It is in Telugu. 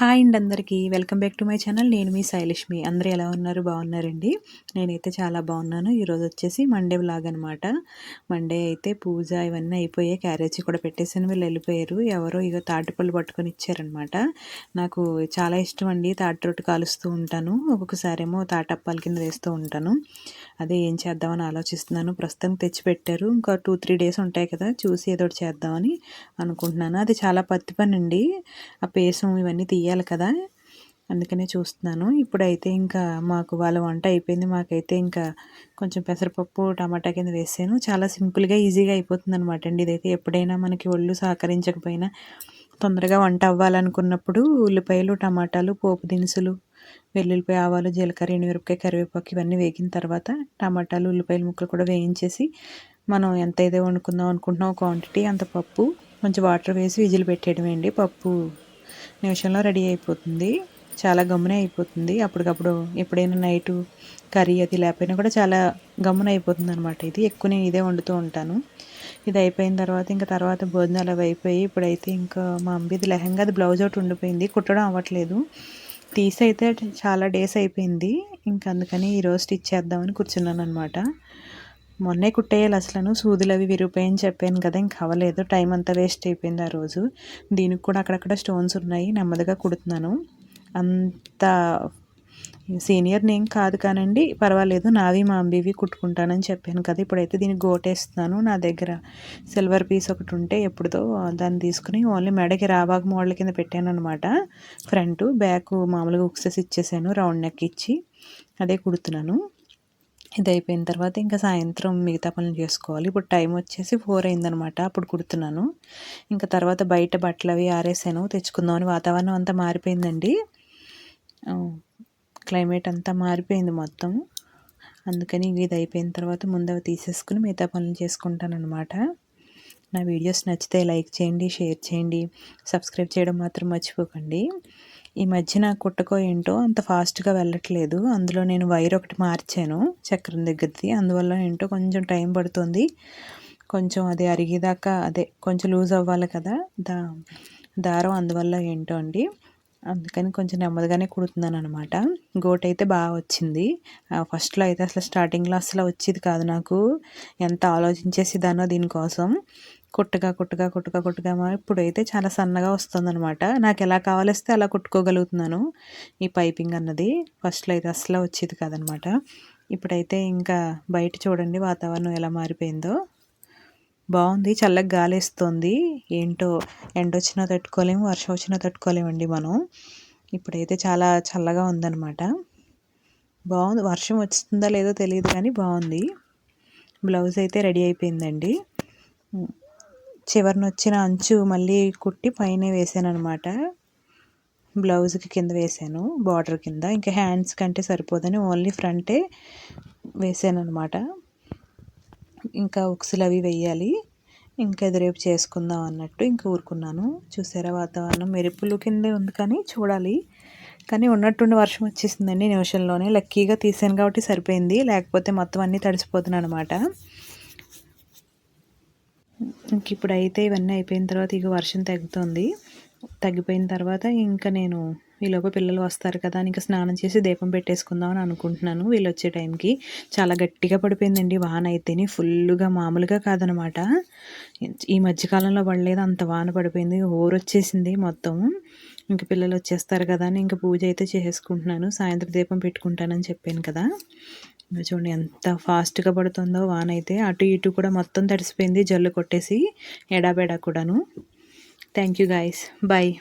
హాయ్ అండి అందరికీ. Welcome back to my channel. నేను మీ శైలక్ష్మి అందరూ ఎలా ఉన్నారు? బాగున్నారండి? నేనైతే చాలా బాగున్నాను. ఈరోజు వచ్చేసి మండే బ్లాగ్ అనమాట మండే అయితే పూజ ఇవన్నీ అయిపోయాయి. క్యారేజీ కూడా పెట్టేసాను వీళ్ళు వెళ్ళిపోయారు. ఎవరో ఇక తాటిపళ్ళు పట్టుకొని ఇచ్చారనమాట నాకు చాలా ఇష్టం అండి. తాటి రొట్టు కాలుస్తూ ఉంటాను. ఒక్కొక్కసారి ఏమో తాటప్పాల కింద వేస్తూ ఉంటాను. అదే ఏం చేద్దామని ఆలోచిస్తున్నాను. ప్రస్తుతం తెచ్చిపెట్టారు. ఇంకా టూ త్రీ డేస్ ఉంటాయి కదా. చూసి ఏదో చేద్దామని అనుకుంటున్నాను. అది చాలా పత్తి పని అండి. ఆ పేసం ఇవన్నీ తీయాలి. కదా? అందుకనే చూస్తున్నాను. ఇప్పుడైతే ఇంకా మాకు వాళ్ళ వంట అయిపోయింది. మాకైతే ఇంకా కొంచెం పెసరపప్పు టమాటా కింద వేసాను. చాలా సింపుల్గా ఈజీగా అయిపోతుంది అనమాట అండి ఇదైతే. ఎప్పుడైనా మనకి ఒళ్ళు సహకరించకపోయినా తొందరగా వంట అవ్వాలనుకున్నప్పుడు ఉల్లిపాయలు టమాటాలు పోపు దినుసులు వెల్లుల్లిపాయ ఆవాలు జీలకర్ర ఎండుమిరపకాయ కరివేపాకు ఇవన్నీ వేగిన తర్వాత టమాటాలు ఉల్లిపాయల ముక్కలు కూడా వేయించేసి మనం ఎంత అయితే వండుకుందాం అనుకుంటున్నాం క్వాంటిటీ అంత పప్పు కొంచెం వాటర్ వేసి విజిల్ పెట్టేయడమే అండి. పప్పు నిమిషంలో రెడీ అయిపోతుంది. చాలా గమ్మునే అయిపోతుంది. అప్పటికప్పుడు ఎప్పుడైనా నైటు కర్రీ అది లేకపోయినా కూడా చాలా గమ్మున అయిపోతుంది అనమాట ఇది. ఎక్కువ నేను ఇదే వండుతూ ఉంటాను. ఇది అయిపోయిన తర్వాత ఇంకా తర్వాత భోజనాలు అవి అయిపోయి ఇప్పుడైతే ఇంకా మా అమ్మిది లెహంగా అది బ్లౌజ్ ఒకటి ఉండిపోయింది. కుట్టడం అవ్వట్లేదు. తీసి అయితే చాలా డేస్ అయిపోయింది. ఇంకా అందుకని ఈరోజు స్టిచ్ చేద్దామని కూర్చున్నాను అనమాట మొన్నే కుట్టేయాలి అసలు సూదులు అవి విరిగిపోయని చెప్పాను కదా ఇంక అవ్వలేదు. టైం అంతా వేస్ట్ అయిపోయింది ఆ రోజు. దీనికి కూడా అక్కడక్కడ స్టోన్స్ ఉన్నాయి నెమ్మదిగా కుడుతున్నాను. అంత సీనియర్ నేను కాదు కానండి పర్వాలేదు నావి మా అంబీవి కుట్టుకుంటానని చెప్పాను కదా ఇప్పుడైతే దీనికి గోటేస్తున్నాను. నా దగ్గర సిల్వర్ పీస్ ఒకటి ఉంటే ఎప్పుడుదో దాన్ని తీసుకుని ఓన్లీ మెడకి రాబాగ్ మోడల్ కింద పెట్టాను అనమాట ఫ్రంట్ బ్యాక్ మామూలుగా ఉక్సెస్ ఇచ్చేసాను రౌండ్ నెక్ ఇచ్చి అదే కుడుతున్నాను. ఇది అయిపోయిన తర్వాత ఇంకా సాయంత్రం మిగతా పనులు చేసుకోవాలి. ఇప్పుడు టైం వచ్చేసి ఫోర్ అయిందనమాట. అప్పుడు కుడుతున్నాను. ఇంకా తర్వాత బయట బట్టలు అవి ఆరేసాను. తెచ్చుకుందామని వాతావరణం అంతా మారిపోయిందండి. క్లైమేట్ అంతా మారిపోయింది మొత్తం. అందుకని ఇది అయిపోయిన తర్వాత ముందు అవి తీసేసుకుని మిగతా పనులు చేసుకుంటాను అనమాట నా వీడియోస్ నచ్చితే లైక్ చేయండి షేర్ చేయండి సబ్స్క్రైబ్ చేయడం మాత్రం మర్చిపోకండి. ఈ మధ్య నా కుట్టకో ఏంటో అంత ఫాస్ట్గా వెళ్ళట్లేదు. అందులో నేను వైర్ ఒకటి మార్చాను చక్రం దగ్గరది. అందువల్ల ఏంటో కొంచెం టైం పడుతుంది. కొంచెం అది అరిగేదాకా అదే కొంచెం లూజ్ అవ్వాలి కదా దా దారం అందువల్ల ఏంటో అండి. అందుకని కొంచెం నెమ్మదిగానే కుడుతున్నాను అనమాట గోట్ అయితే బాగా వచ్చింది. ఫస్ట్లో అయితే అసలు స్టార్టింగ్లో అసలు వచ్చేది కాదు నాకు. ఎంత ఆలోచించేసి దానో దీనికోసం. కుట్టగా కుట్టగా కుట్టగా కుట్టగా ఇప్పుడైతే చాలా సన్నగా వస్తుందనమాట నాకు ఎలా కావాలిస్తే అలా కుట్టుకోగలుగుతున్నాను ఈ పైపింగ్ అన్నది. ఫస్ట్లో అయితే అసలు వచ్చేది కాదనమాట ఇప్పుడైతే ఇంకా బయట చూడండి వాతావరణం ఎలా మారిపోయిందో. బాగుంది చల్లగా గాలిస్తుంది. ఏంటో ఎండ వచ్చినా తట్టుకోలేము వర్షం వచ్చినా తట్టుకోలేమండి మనం. ఇప్పుడైతే చాలా చల్లగా ఉందన్నమాట. బాగుంది వర్షం వస్తుందా లేదో తెలియదు కానీ బాగుంది. బ్లౌజ్ అయితే రెడీ అయిపోయిందండి. చివరిన వచ్చిన అంచు మళ్ళీ కుట్టి పైన వేసాను అనమాట బ్లౌజ్కి కింద వేసాను బార్డర్ కింద. ఇంకా హ్యాండ్స్ కంటే సరిపోదని ఓన్లీ ఫ్రంటే వేసాను అనమాట ఇంకా ఉక్సులు అవి వేయాలి ఇంకా ఇది రేపు చేసుకుందాం అన్నట్టు ఇంకా ఊరుకున్నాను. చూసారా వాతావరణం? మెరుపులు కిందే ఉంది కానీ చూడాలి. కానీ ఉన్నట్టుండి వర్షం వచ్చేసిందండి నిమిషంలోనే. లక్కీగా తీసాను కాబట్టి సరిపోయింది. లేకపోతే మొత్తం అన్నీ తడిసిపోతున్నాను అనమాట ఇంక ఇప్పుడైతే ఇవన్నీ అయిపోయిన తర్వాత ఇక వర్షం తగ్గుతుంది. తగ్గిపోయిన తర్వాత ఇంకా నేను ఈలోపు పిల్లలు వస్తారు కదా ఇంకా స్నానం చేసి దీపం పెట్టేసుకుందాం అని అనుకుంటున్నాను వీళ్ళు వచ్చే టైంకి. చాలా గట్టిగా పడిపోయిందండి వాన అయితేనే ఫుల్గా మామూలుగా కాదనమాట. ఈ మధ్యకాలంలో పడలేదు అంత వాన పడిపోయింది ఊరొచ్చేసింది మొత్తం. ఇంక పిల్లలు వచ్చేస్తారు కదా అని ఇంకా పూజ అయితే చేసుకుంటున్నాను సాయంత్రం దీపం పెట్టుకుంటానని చెప్పాను కదా. చూడండి ఎంత ఫాస్ట్గా పడుతుందో వాన అయితే అటు ఇటు కూడా మొత్తం తడిసిపోయింది జల్లు కొట్టేసి ఎడాబెడా కూడాను. Thank you guys. బాయ్